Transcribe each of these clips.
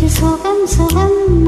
just hope I'm so humble.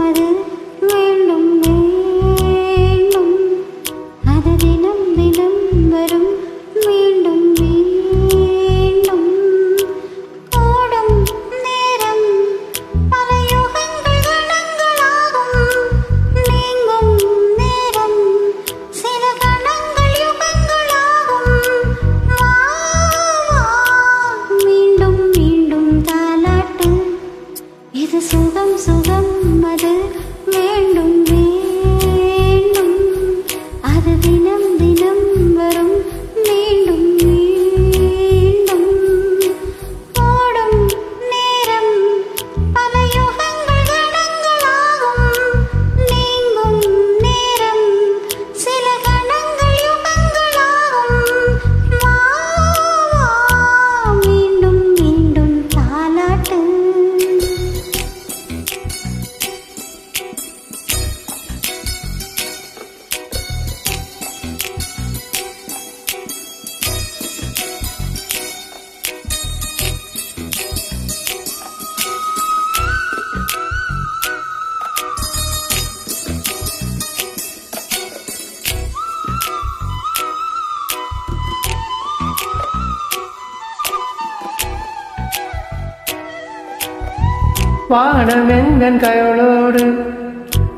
வானமெந்தன் கையோடு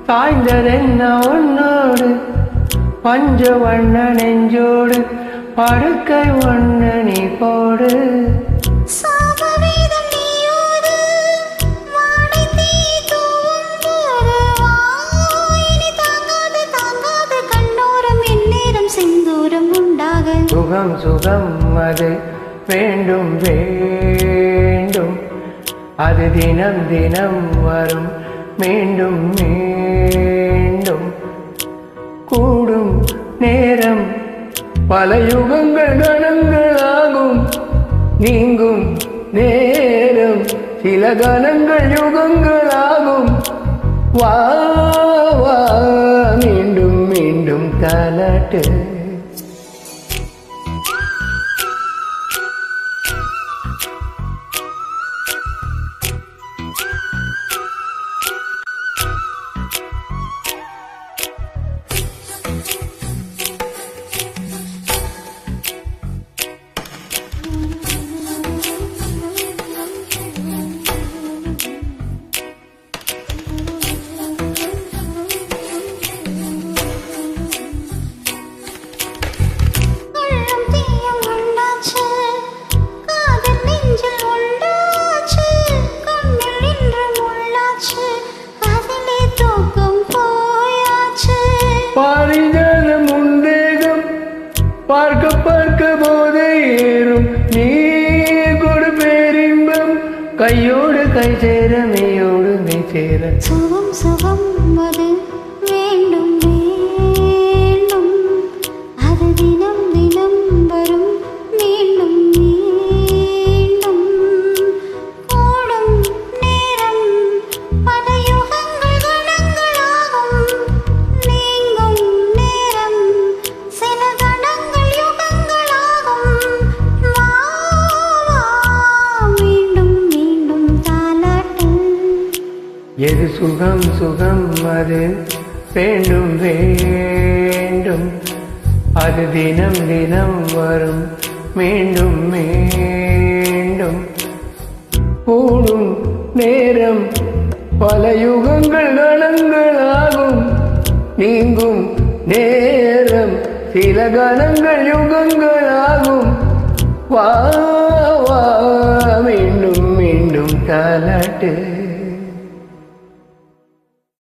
சாய்ந்ததென்ன உன்னோடு பஞ்ச வண்ண நெஞ்சோடு படுக்கை ஒண்ணு நீ போடு. சுகம் சுகம் அது வேண்டும் வேண்டும். அது தினம் தினம் வரும். மீண்டும் மீண்டும். கூடும் நேரம். பல யுகங்கள் கணங்களாகும் நீங்கும் நேரம். சில கணங்கள் யுகங்களாகும் வா வா. மீண்டும் மீண்டும் தலட்டு. பாரிஜாலம் உண்டேகம் பார்க்க பார்க்க போதை ஏறும் நீ கொடு பேரின்பம் கையோடு கை சேர மெய்யோடு மெய் சேர சுகம் சுகம் அது எது சுகம் சுகம் அது வேண்டும் வேண்டும். அது தினம் தினம் வரும். மீண்டும் மீண்டும். கூடும் நேரம் பல யுகங்கள் கணங்களாகும். நீங்கும் நேரம் சில கணங்கள் யுகங்களாகும். வா வா மீண்டும் மீண்டும் தலட்டு